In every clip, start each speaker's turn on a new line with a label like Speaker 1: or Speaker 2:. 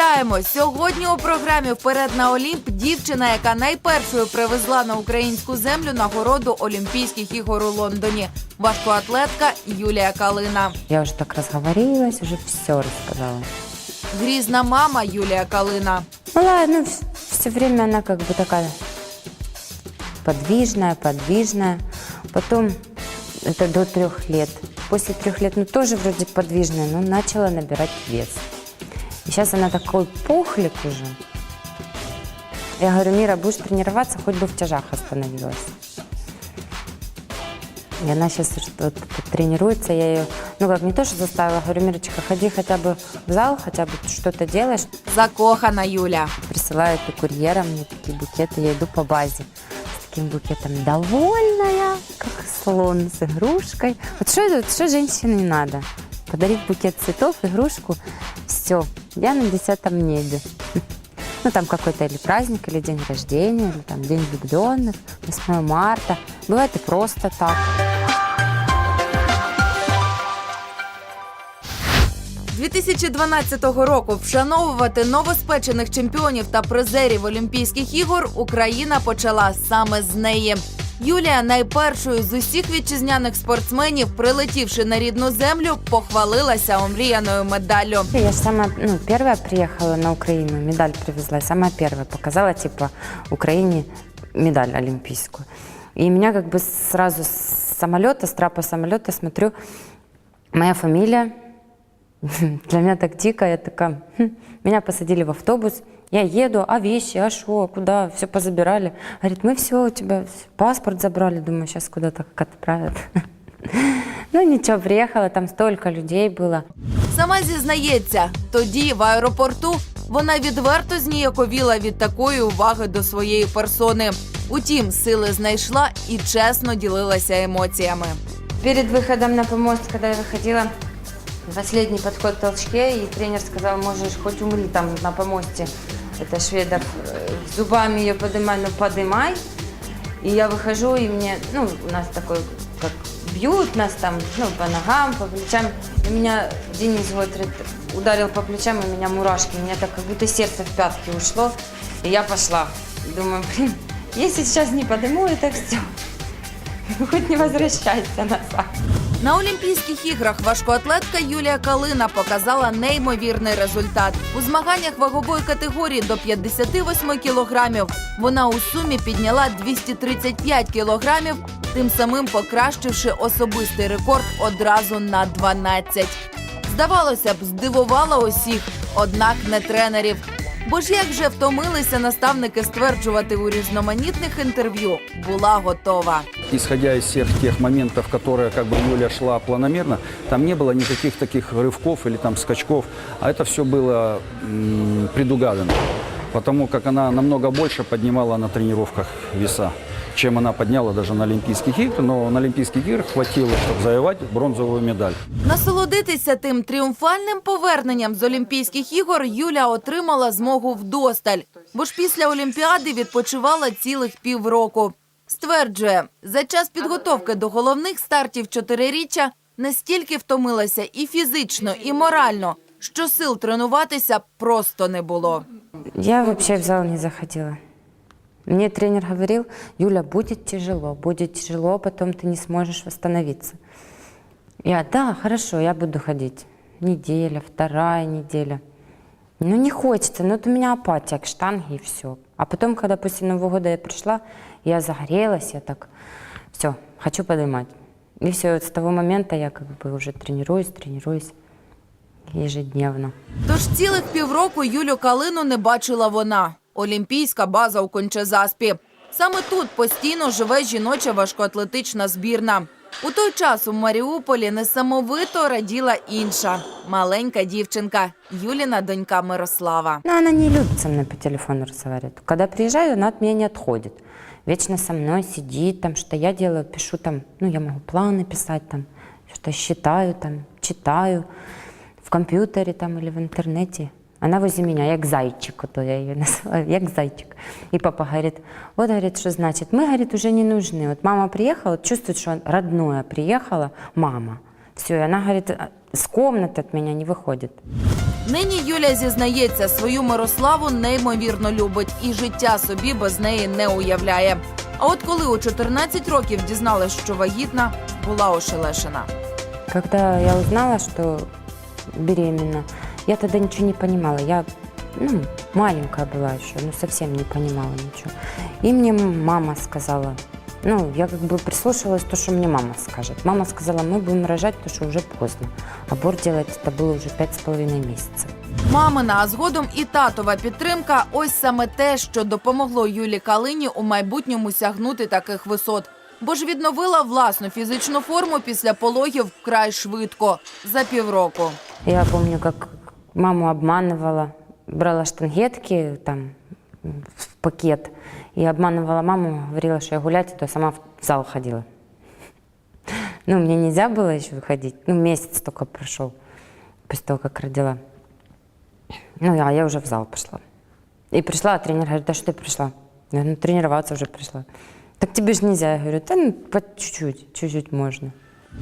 Speaker 1: Вітаємо! Сьогодні у програмі Вперед на Олімп дівчина, яка найпершою привезла на українську землю нагороду Олімпійських ігор у Лондоні. Важкоатлетка Юлія Калина.
Speaker 2: Я уже так разговорилась, уже все рассказала.
Speaker 1: Грізна мама Юлія Калина.
Speaker 2: Была, ну, все время она как бы такая подвижная, подвижная. Потом, это до трех лет. После трех лет, ну, тоже вроде подвижная, но начала набирать вес. И сейчас она такой пухлик уже. Я говорю, Мира, будешь тренироваться, хоть бы в тяжах остановилась. И она сейчас вот, тренируется, я ее, ну как, не то, что заставила, говорю, Мирочка, ходи хотя бы в зал, хотя бы что-то делаешь.
Speaker 1: Закохана Юля.
Speaker 2: Присылают и курьером мне такие букеты, я иду по базе с таким букетом, довольная, как слон с игрушкой. Вот что, это- вот что женщине не надо? Подарить букет цветов, игрушку, все, я на десятом небе. Ну, там какой-то или праздник, или день рождения, или там день влюбленных, 8 марта. Бывает и просто так.
Speaker 1: 2012 року вшановувати новоспечених чемпіонів та призерів Олімпійських ігор Україна почала саме з неї. Юлія найпершою з усіх вітчизняних спортсменів, прилетівши на рідну землю, похвалилася омріяною медаллю.
Speaker 2: Я сама, ну, первая приехала на Украину, медаль привезла, самая первая показала, типа, Украине медаль олимпийскую. И меня как бы сразу с самолета, с трапа самолета смотрю, моя фамилия, для меня так дико, я такая, «Хм». меня посадили в автобус, я еду, а вещи, а что, куда, все позабирали. Говорит, мы все, у тебя паспорт забрали, думаю, сейчас куда-то как отправят. Ну ничего, приехала, там столько людей было.
Speaker 1: Сама зізнається, тоді в аеропорту вона відверто зніяковіла від такої уваги до своєї персони. Утім, сили знайшла і чесно ділилася емоціями.
Speaker 2: Перед выходом на помост, когда я выходила, последний подход в толчке, и тренер сказал, можешь хоть умри там на помосте. Это шведов э, зубами ее подымай, ну подымай. И я выхожу, и мне, ну, у нас такой, как бьют нас там, ну, по ногам, по плечам. И меня Денис Готрид ударил по плечам, и у меня мурашки. У меня так как будто сердце в пятки ушло. И я пошла. Думаю, блин, если сейчас не подыму, это все. Хоть не возвращайся назад.
Speaker 1: На Олімпійських іграх важкоатлетка Юлія Калина показала неймовірний результат. У змаганнях вагової категорії до 58 кілограмів вона у сумі підняла 235 кілограмів, тим самим покращивши особистий рекорд одразу на 12. Здавалося б, здивувала усіх, однак не тренерів. Бо ж як вже втомилися наставники стверджувати у різноманітних інтерв'ю, була готова.
Speaker 3: исходя из всех тех моментов, которые как бы Юля шла планомерно, там не было никаких таких рывков или там скачков, а это все было м, предугадано, потому как она намного больше поднимала на тренировках веса, чем она подняла даже на Олимпийских играх, но на Олимпийских играх хватило, чтобы завоевать бронзовую медаль.
Speaker 1: Насолодитися тим тріумфальним поверненням з Олімпійських ігор Юля отримала змогу вдосталь, бо ж після Олімпіади відпочивала цілих півроку. Стверджує, за час підготовки до головних стартів чотириріччя настільки втомилася і фізично, і морально, що сил тренуватися просто не було.
Speaker 2: Я вообще в зал не заходила. Мне тренер говорил, Юля, будет тяжело, будет тяжело, потом ты не сможешь восстановиться. Я, да, хорошо, я буду ходить. Неделя, вторая неделя. Ну, не хочется, ну, вот у меня апатия к штанге и все. А потом, когда после Нового года я пришла, я загорелась, я так, все, хочу поднимать. И все, вот с того момента я как бы уже тренируюсь, тренируюсь ежедневно.
Speaker 1: Тож цілих півроку Юлю Калину не бачила вона. Олімпійська база у Кончезаспі. Саме тут постійно живе жіноча важкоатлетична збірна. У той час у Маріуполі несамовито раділа інша маленька дівчинка Юліна донька Мирослава.
Speaker 2: Но она не любит со мной по телефону разговаривать. Когда приезжаю, она от меня не отходит. Вечно со мной сидит, там, что я делаю, пишу там, ну, я могу планы писать там, что считаю там, читаю в компьютере там или в интернете. Она возле меня, як зайчик, то я ее называю, як зайчик. И папа говорит, вот, говорит, что значит, мы, говорит, уже не нужны. Вот мама приехала, вот чувствует, что родное приехала, мама. Все, и она говорит, «А, с комнаты от меня не выходит.
Speaker 1: Нині Юля зізнається, свою Мирославу неймовірно любить і життя собі без неї не уявляє. А от коли у 14 років дізналась, що вагітна, була ошелешена.
Speaker 2: Когда я узнала, что беременна, я тогда ничего не понимала. Я ну, маленькая была еще, ну совсем не понимала ничего. И мне мама сказала, ну, я как бы прислушивалась то, что мне мама скажет. Мама сказала, мы будем рожать, потому что уже поздно. Аборт делать это было уже пять с половиной месяцев.
Speaker 1: Мамина, а згодом і татова підтримка ось саме те, що допомогло Юлі Калині у майбутньому сягнути таких висот. Бо ж відновила власну фізичну форму після пологів вкрай швидко за півроку.
Speaker 2: Я помню, как маму обманывала, брала штангетки там в пакет и обманывала маму, говорила, что я гулять, то сама в зал ходила. Ну, мне нельзя было еще выходить, ну, месяц только прошел после того, как родила. Ну, а я уже в зал пошла. И пришла, а тренер говорит, да что ты пришла? Я ну, тренироваться уже пришла. Так тебе же нельзя. Я говорю, да ну, по чуть-чуть, чуть-чуть можно.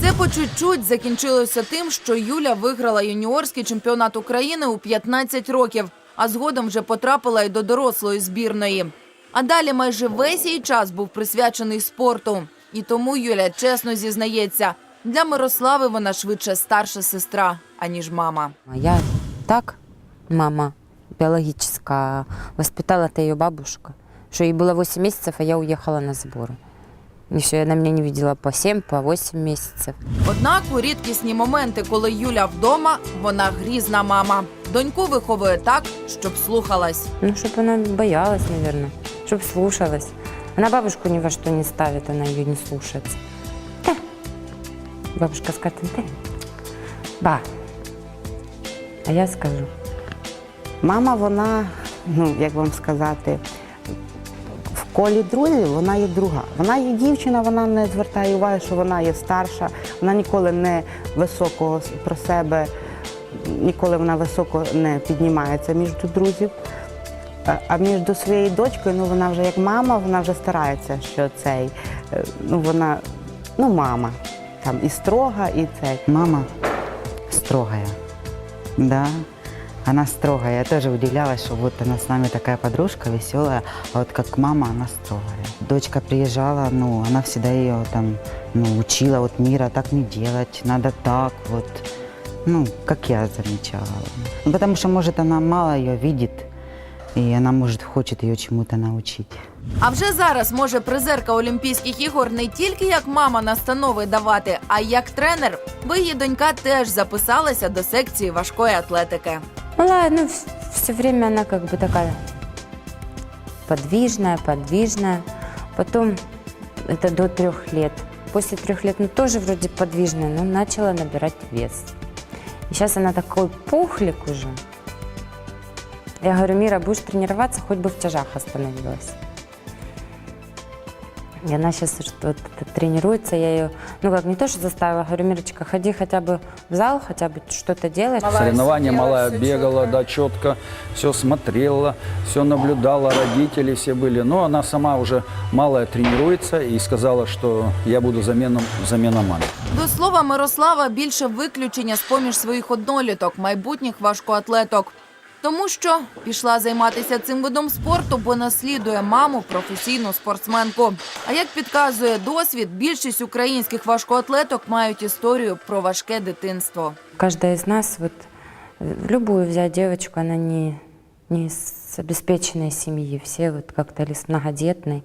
Speaker 1: Це по чуть-чуть закінчилося тим, що Юля виграла юніорський чемпіонат України у 15 років, а згодом вже потрапила й до дорослої збірної. А далі майже весь її час був присвячений спорту. І тому Юля чесно зізнається, для Мирослави вона швидше старша сестра, аніж мама.
Speaker 2: Я так, мама биологическая, воспитала-то ее бабушка, что ей было 8 месяцев, а я уехала на сборы. И все, она меня не видела по 7, по 8 месяцев.
Speaker 1: Однак у рідкісні моменти, коли Юля вдома, вона грізна мама. Доньку виховує так, щоб слухалась.
Speaker 2: Ну, чтобы она боялась, наверное, чтобы слушалась. Она бабушку ни во что не ставит, она ее не слушается. Да. Бабушка скажет, да. Ба. А я скажу.
Speaker 4: Мама, вона, ну як вам сказати, колі друзів вона є друга. Вона є дівчина, вона не звертає уваги, що вона є старша, вона ніколи не високо про себе, ніколи вона високо не піднімається між друзів. А- між своєю дочкою, ну вона вже як мама, вона вже старається, що цей, е, ну вона, ну мама, там і строга, і цей. Мама строгая. Да, она строгая. Я тоже удивлялась, что вот она с нами такая подружка веселая, а вот как мама она строгая. Дочка приезжала, ну, она всегда ее там, ну, учила, вот Мира, так не делать, надо так, вот. Ну, как я замечала. Ну, потому что, может, она мало ее видит, и она, может, хочет ее чему-то научить.
Speaker 1: А вже зараз може призерка Олімпійських ігор не тільки як мама настанови давати, а й як тренер, бо її донька теж записалася до секції важкої атлетики.
Speaker 2: Ну, ладно, все время она как бы такая подвижная, подвижная. Потом это до трех лет. После трех лет, ну, тоже вроде подвижная, но начала набирать вес. И сейчас она такой пухлик уже. Я говорю, Мира, будешь тренироваться, хоть бы в тяжах остановилась. И она сейчас вот тренируется, я ее, ну как, не то, что заставила, говорю, Мирочка, ходи хотя бы в зал, хотя бы что-то делай.
Speaker 3: Соревнования малая бегала, да, четко, все смотрела, все наблюдала, родители все были. Но она сама уже малая тренируется и сказала, что я буду заменом, замена маме.
Speaker 1: До слова, Мирослава більше виключення з поміж своїх одноліток, майбутніх важкоатлеток. Тому що пішла займатися цим видом спорту, бо наслідує маму професійну спортсменку. А як підказує досвід, більшість українських важкоатлеток мають історію про важке дитинство.
Speaker 2: Каждая из нас, вот в любую взять девочку, она не, не с обеспеченной семьи. Все вот как-то или с многодетной,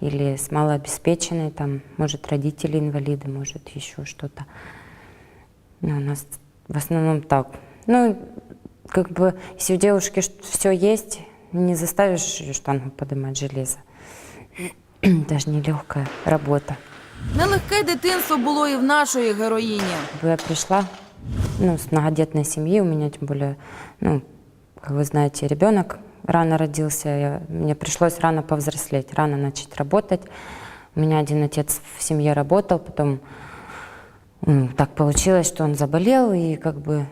Speaker 2: или с малообеспеченной, там, может, родители инвалиды, может, еще что-то. Ну, у нас в основном так. Ну, как бы, если у девушки все есть, не заставишь ее штангу поднимать железо. Даже нелегкая работа.
Speaker 1: Нелегке дитинство було і в нашої героїні.
Speaker 2: Я пришла ну, с многодетной семьи, у меня тем более, ну, как вы знаете, ребенок рано родился, я, мне пришлось рано повзрослеть, рано начать работать. У меня один отец в семье работал, потом м, так получилось, что он заболел, и как бы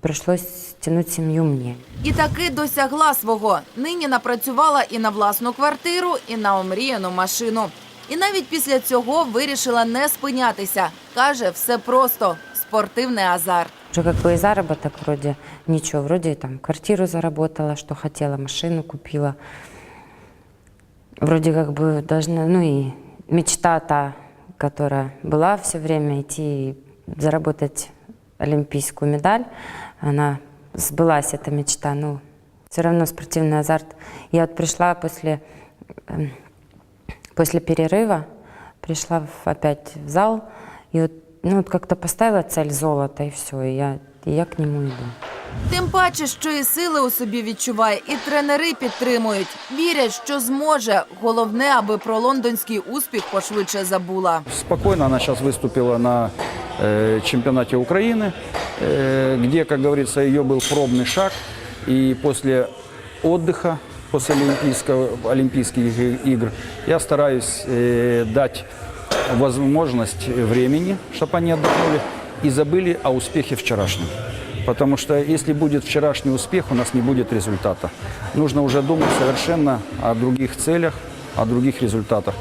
Speaker 2: пришлось тянуть семью мне.
Speaker 1: І таки досягла свого. Нині напрацювала і на власну квартиру, і на омріяну машину. І навіть після цього вирішила не спинятися. Каже, все просто. спортивний азарт.
Speaker 2: Уже как бы и заработок вроде ничего, вроде там квартиру заработала, что хотела, машину купила. Вроде как бы должна, ну и мечта та, которая была все время, идти и заработать олимпийскую медаль, Она сбылась, эта мечта, но все равно спортивный азарт. Я вот пришла после, эм, после перерыва, пришла в- опять в зал, и вот, ну, вот как-то поставила цель золото, и все, и я, и я к нему иду.
Speaker 1: Тим паче, що і сили у собі відчуває, і тренери підтримують. Вірять, що зможе. Головне, аби про лондонський успіх пошвидше забула.
Speaker 3: Спокойно она сейчас выступила на э, чемпионате Украины, э, где, как говорится, ее был пробный шаг. И после отдыха, после олимпийского, Олимпийских и- игр, я стараюсь э, дать возможность времени, чтобы они отдохнули и забыли о успехе вчерашнем. Потому что если будет вчерашний успех, у нас не будет результата. Нужно уже думать совершенно о других целях, о других результатах.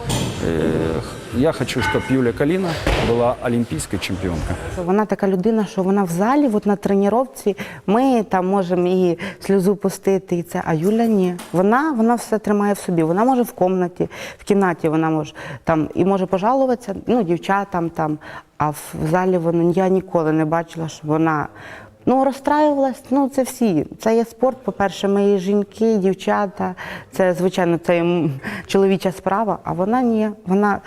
Speaker 3: Э, Я хочу, чтобы Юлия Калина была олимпийской чемпионкой.
Speaker 4: Вона така людина, що вона в залі, от на тренувці, ми там можемо і сльозу пустити, і це, а Юля ні. Вона, вона все тримає в собі. Вона може в кімнаті, в кімнаті вона може там і може пожалуватися, ну, дівчатам там, а в залі вона я ніколи не бачила, що вона. Ну, розстраювалась, ну це всі. Це є спорт. По-перше, є жінки, дівчата. Це, звичайно, це чоловіча справа, а вона ні. Вона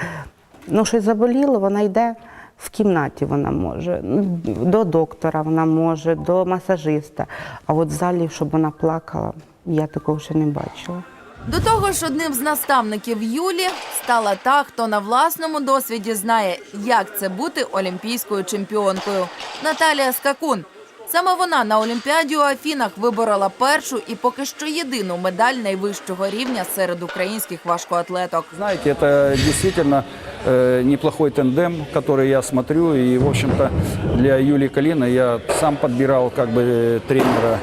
Speaker 4: ну, щось заболіло, вона йде в кімнаті, вона може, ну, до доктора вона може, до масажиста. А от в залі, щоб вона плакала, я такого ще не бачила.
Speaker 1: До того ж, одним з наставників Юлі стала та, хто на власному досвіді знає, як це бути олімпійською чемпіонкою. Наталія Скакун. Саме вона на Олімпіаді у Афінах виборола першу і поки що єдину медаль найвищого рівня серед українських важкоатлеток.
Speaker 3: Знаете, это действительно э, неплохой тандем, который я смотрю. И, в общем-то, для Юлии Калина я сам подбирал как бы э, тренера.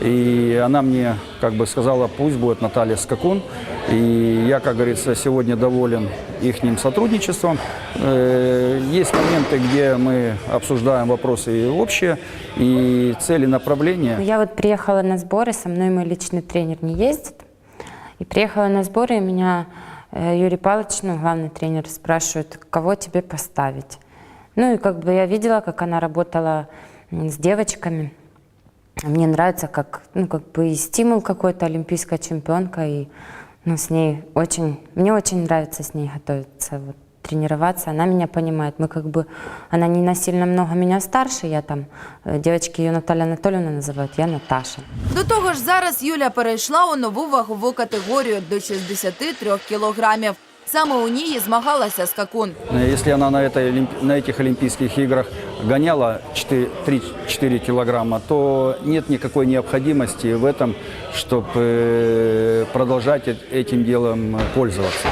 Speaker 3: И она мне как бы сказала, пусть будет Наталья Скакун. И я, как говорится, сегодня доволен их сотрудничеством. Э, Есть моменты, где мы обсуждаем вопросы общие, и цели направления.
Speaker 2: Я вот приехала на сборы, со мной мой личный тренер не ездит. И приехала на сборы, и меня э, Юрий Павлович, ну, главный тренер, спрашивает, кого тебе поставить. Ну и как бы я видела, как она работала с девочками. Мне нравится, как, ну, как бы и стимул какой-то, олимпийская чемпионка, и ну, с ней очень, мне очень нравится с ней готовиться, вот, тренироваться. Она меня понимает. Мы как бы, она не насильно много меня старше, я там, э, девочки ее Наталья Анатольевна называют, я Наташа.
Speaker 1: До того ж, зараз Юля перейшла у нову вагову категорію до 63 кілограмів. Саме у ній змагалася скакун.
Speaker 3: Э, Если она на, этой, на этих Олимпийских играх гоняла 3-4 килограмма, то нет никакой необходимости в этом, чтобы продолжать э- этим делом пользоваться.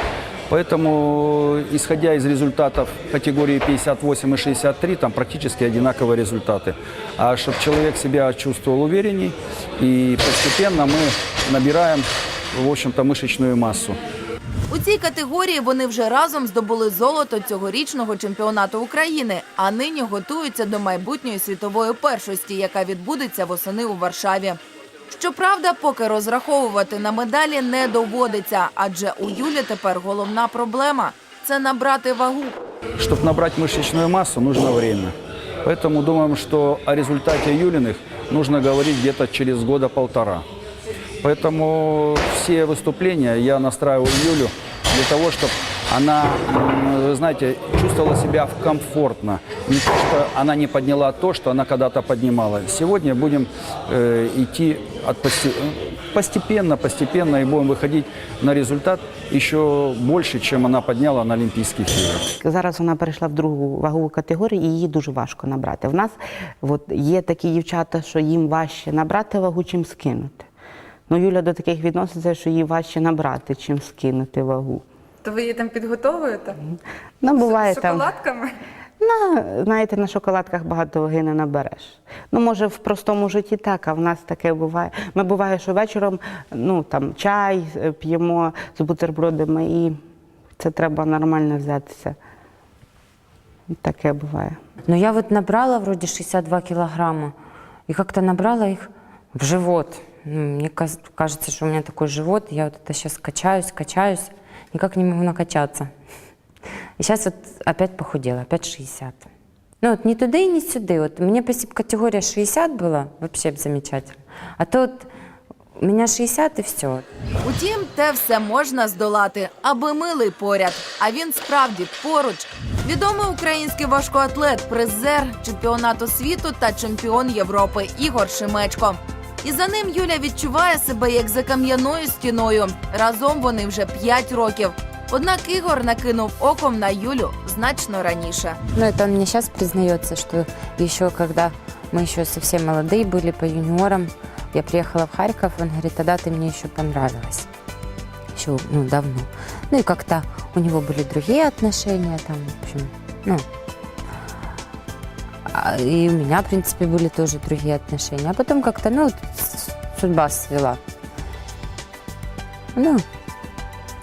Speaker 3: Поэтому, исходя из результатов категории 58 и 63, там практически одинаковые результаты. А чтобы человек себя чувствовал уверенней, и постепенно мы набираем, в общем-то, мышечную массу.
Speaker 1: У цій категорії вони вже разом здобули золото цьогорічного чемпіонату України, а нині готуються до майбутньої світової першості, яка відбудеться восени у Варшаві. Щоправда, поки розраховувати на медалі не доводиться, адже у Юлі тепер головна проблема це набрати вагу.
Speaker 3: Чтобы набрать мышечную массу, нужно время. Поэтому думаем, что о результате Юлиных нужно говорить где-то через года полтора. Поэтому все выступления я настраиваю Юлю для того, чтобы она, м, вы знаете, чувствовала себя комфортно. Не то, что она не подняла то, что она когда-то поднимала. Сегодня будем э, идти от посте- постепенно, постепенно и будем выходить на результат еще больше, чем она подняла на Олимпийских играх.
Speaker 4: Зараз вона перейшла в другу вагову категорію, і її дуже важко набрати. В нас от, є такі дівчата, що їм важче набрати вагу, чим скинути. Ну, Юля до таких відноситься, що їй важче набрати, чим скинути вагу.
Speaker 5: То ви її там підготовуєте?
Speaker 4: Ну, буває
Speaker 5: З
Speaker 4: там.
Speaker 5: шоколадками?
Speaker 4: Ну, знаєте, на шоколадках багато ваги не набереш. Ну, може, в простому житті так, а в нас таке буває. Ми буває, що вечором ну, там, чай е, п'ємо з бутербродами, і це треба нормально взятися. Таке буває.
Speaker 2: Но я вот набрала вроде 62 килограмма, и как-то набрала их в живот. Ну, Мне каз- кажется, что у меня такой живот, я вот это сейчас качаюсь, качаюсь, никак не могу накачаться. И сейчас вот опять похудела, опять 60. Ну вот ни туда и ни сюда. Вот мне если бы категория 60 была, вообще б замечательно. А то вот у меня 60 и все.
Speaker 1: Утім, те все можна здолати, аби милий поряд. А він справді поруч. Відомий український важкоатлет, призер чемпіонату світу та чемпіон Європи Ігор Шимечко. І за ним Юля відчуває себе як за кам'яною стіною. Разом вони вже 5 років. Однак Ігор накинув оком на Юлю значно раніше.
Speaker 2: Ну, это он мне сейчас признается, что еще когда мы еще совсем молодые были по юниорам, я приехала в Харьков, он говорит, тогда ты мне еще понравилась. Еще, ну, давно. Ну, и как-то у него были другие отношения, там, в общем, ну, а, и у меня, в принципе, были тоже другие отношения. А потом как-то, ну, вот с- судьба свела. Ну,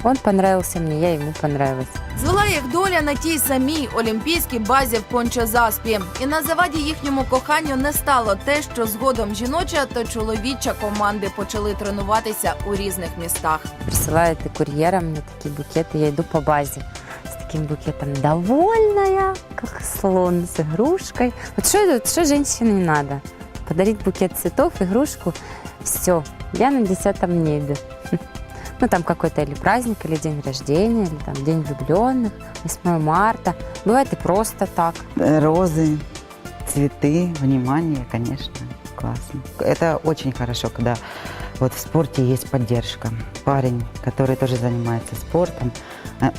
Speaker 2: он понравился мне, я ему понравилась.
Speaker 1: Звела їх доля на тій самій олімпійській базі в Конча-Заспі. І на заваді їхньому коханню не стало те, що згодом жіноча та чоловіча команди почали тренуватися у різних містах.
Speaker 2: присылает и курьером мне такие букеты. Я иду по базе с Таким букетом, довольная, как слон с игрушкой. Вот что, что женщине надо? Подарить букет цветов, игрушку, все, я на десятом небе. Ну, там какой-то или праздник, или день рождения, или там день влюбленных, 8 марта. Бывает и просто так.
Speaker 6: Розы, цветы, внимание, конечно, классно. Это очень хорошо, когда вот в спорте есть поддержка. Парень, который тоже занимается спортом,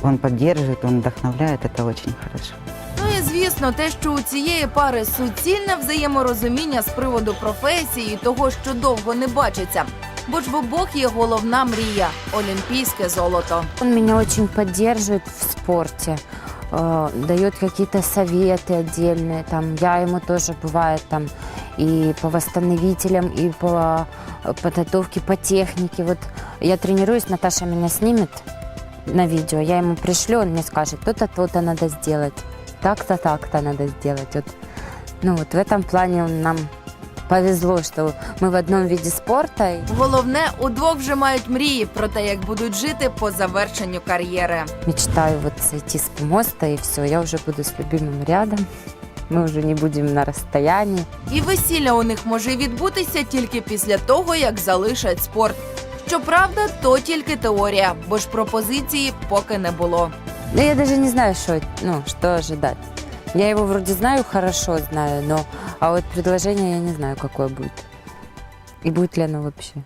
Speaker 6: он поддерживает, он вдохновляет, это очень хорошо.
Speaker 1: Ну і звісно, те, що у цієї пари суцільне взаєморозуміння з приводу професії і того, що довго не бачиться. Бо ж в обох є головна мрія олімпійське золото.
Speaker 2: Он меня очень поддерживает в спорте, э, дает какие-то советы отдельные. Там я ему тоже бывает там и по восстановителям, и по э, подготовке по технике. Вот я тренируюсь, Наташа меня снимет на видео, я ему пришлю, он мне скажет, то-то, то-то надо сделать, так-то, так-то надо сделать. Вот, ну вот в этом плане он нам повезло, что мы в одном виде спорта. и
Speaker 1: Головне, удвох вже мають мрії про те, як будуть жити по завершенню кар'єри.
Speaker 2: мечтаю вот сойти с помоста и все, я уже буду с любимым рядом. Мы уже не будем на расстоянии.
Speaker 1: І весілля у них може відбутися тільки після того, як залишать спорт. Щоправда, то тільки теорія, бо ж пропозиції поки не було.
Speaker 2: Да я даже не знаю, что, ну, что ожидать. Я его вроде знаю, хорошо знаю, но а вот предложение я не знаю, какое будет. И будет ли оно вообще.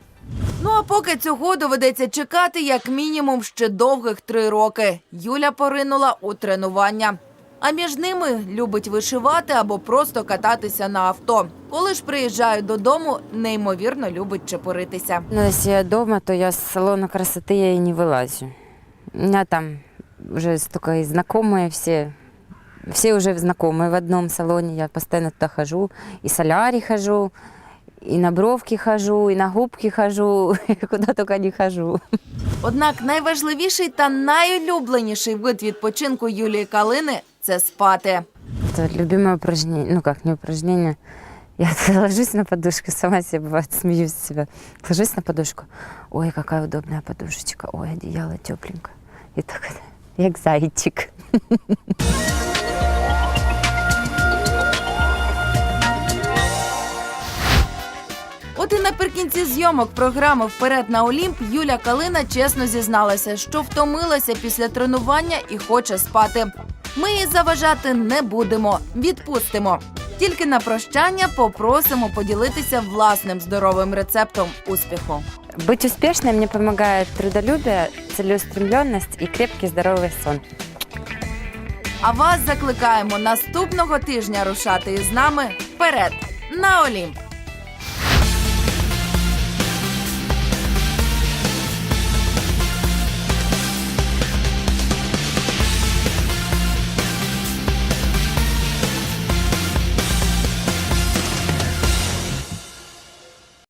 Speaker 1: Ну а поки цього доведеться чекати як мінімум ще довгих три роки. Юля поринула у тренування. А між ними любить вишивати або просто кататися на авто. Коли ж приїжджаю додому, неймовірно любить чепуритися.
Speaker 2: Но если я дома, то я с салона красоты я и не вылазю. У меня там уже столько и знакомые все. Все уже знакомые в одном салоне. Я постоянно туда хожу. И солярий хожу, и на бровки хожу, и на губки хожу, куда только не хожу.
Speaker 1: Однак найважливіший та найулюбленіший вид відпочинку Юлії Калини це спати.
Speaker 2: Это любимое упражнение, ну как, не упражнение. Я ложусь на подушку, сама себе бывает смеюсь себя. Ложусь на подушку. Ой, какая удобная подушечка. Ой, одеяло тепленькое. И так, як зайчик.
Speaker 1: От і наприкінці зйомок програми Вперед на Олімп Юля Калина чесно зізналася, що втомилася після тренування і хоче спати. Ми їй заважати не будемо, відпустимо. Тільки на прощання попросимо поділитися власним здоровим рецептом успіху.
Speaker 2: Быть успешной мне помогает трудолюбие, целеустремленность и крепкий здоровый сон.
Speaker 1: А вас закликаємо наступного тижня рушати із нами вперед на Олімп.